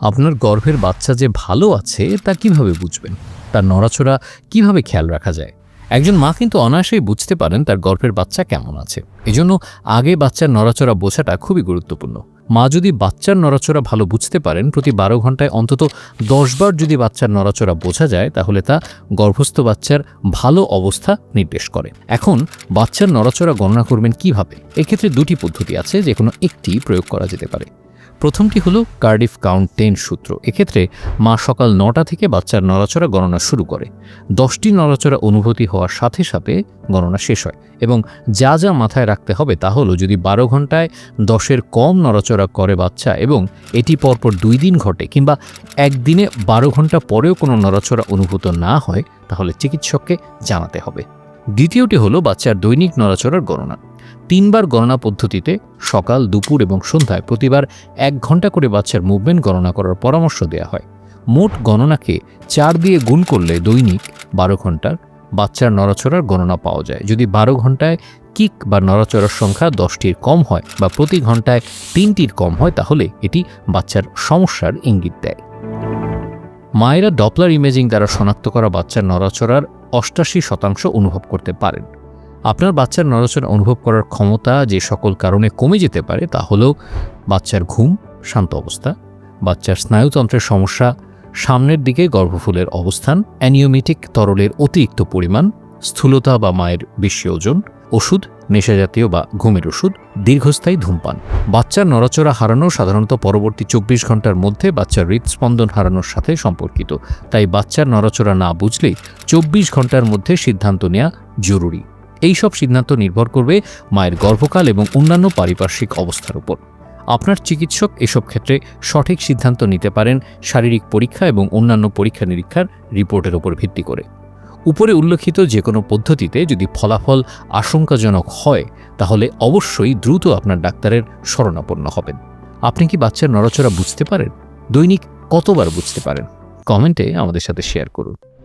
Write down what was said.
আপনার গর্ভের বাচ্চা যে ভালো আছে, তা কীভাবে বুঝবেন? তার নড়াচড়া কীভাবে খেয়াল রাখা যায়? একজন মা কিন্তু অনায়াসেই বুঝতে পারেন তার গর্ভের বাচ্চা কেমন আছে। এজন্য আগে বাচ্চার নড়াচড়া বোঝাটা খুবই গুরুত্বপূর্ণ। মা যদি বাচ্চার নড়াচড়া ভালো বুঝতে পারেন, প্রতি বারো ঘন্টায় অন্তত দশবার যদি বাচ্চার নড়াচড়া বোঝা যায়, তাহলে তা গর্ভস্থ বাচ্চার ভালো অবস্থা নির্দেশ করে। এখন বাচ্চার নড়াচড়া গণনা করবেন কীভাবে? এক্ষেত্রে দুটি পদ্ধতি আছে যে কোনো একটি প্রয়োগ করা যেতে পারে। প্রথমটি হলো কার্ডিফ কাউন্ট টেন সূত্র। এক্ষেত্রে মা সকাল নটা থেকে বাচ্চার নড়াচড়া গণনা শুরু করে। দশটি নড়াচড়া অনুভূতি হওয়ার সাথে সাথে গণনা শেষ হয় এবং যা যা মাথায় রাখতে হবে তা হলো যদি বারো ঘন্টায় দশের কম নড়াচড়া করে বাচ্চা এবং এটি পরপর দুই দিন ঘটে কিংবা একদিনে বারো ঘণ্টা পরেও কোনো নড়াচড়া অনুভূত না হয়, তাহলে চিকিৎসককে জানাতে হবে। দ্বিতীয়টি হলো বাচ্চার দৈনিক নড়াচড়ার গণনা। তিনবার গণনা পদ্ধতিতে সকাল, দুপুর এবং সন্ধ্যায় প্রতিবার এক ঘণ্টা করে বাচ্চার মুভমেন্ট গণনা করার পরামর্শ দেওয়া হয়। মোট গণনাকে চার দিয়ে গুণ করলে দৈনিক বারো ঘণ্টার বাচ্চার নড়াচড়ার গণনা পাওয়া যায়। যদি বারো ঘন্টায় কিক বা নড়াচড়ার সংখ্যা দশটির কম হয় বা প্রতি ঘন্টায় তিনটির কম হয়, তাহলে এটি বাচ্চার সমস্যার ইঙ্গিত দেয়। মায়েরা ডপলার ইমেজিং দ্বারা শনাক্ত করা বাচ্চার নড়াচড়ার অষ্টাশি শতাংশ অনুভব করতে পারেন। আপনার বাচ্চার নড়াচড়া অনুভব করার ক্ষমতা যে সকল কারণে কমে যেতে পারে তা হলো বাচ্চার ঘুম, শান্ত অবস্থা, বাচ্চার স্নায়ুতন্ত্রের সমস্যা, সামনের দিকে গর্ভফুলের অবস্থান, অ্যানিওমেটিক তরলের অতিরিক্ত পরিমাণ, স্থূলতা বা মায়ের বেশি ওজন ওষুধ, নেশাজাতীয় বা ঘুমের ওষুধ, দীর্ঘস্থায়ী ধূমপান। বাচ্চার নড়াচড়া হারানো সাধারণত পরবর্তী চব্বিশ ঘণ্টার মধ্যে বাচ্চার হৃদস্পন্দন হারানোর সাথে সম্পর্কিত। তাই বাচ্চার নড়াচড়া না বুঝলেই চব্বিশ ঘণ্টার মধ্যে সিদ্ধান্ত নেওয়া জরুরি। এই সব সিদ্ধান্ত নির্ভর করবে মায়ের গর্ভকাল এবং অন্যান্য পারিপার্শ্বিক অবস্থার উপর। আপনার চিকিৎসক এসব ক্ষেত্রে সঠিক সিদ্ধান্ত নিতে পারেন শারীরিক পরীক্ষা এবং অন্যান্য পরীক্ষা নিরীক্ষার রিপোর্টের উপর ভিত্তি করে। উপরে উল্লেখিত যে কোনো পদ্ধতিতে যদি ফলাফল আশঙ্কাজনক হয়, তাহলে অবশ্যই দ্রুত আপনার ডাক্তারের শরণাপন্ন হবেন। আপনি কি বাচ্চার নড়াচড়া বুঝতে পারেন? দৈনিক কতবার বুঝতে পারেন? কমেন্টে আমাদের সাথে শেয়ার করুন।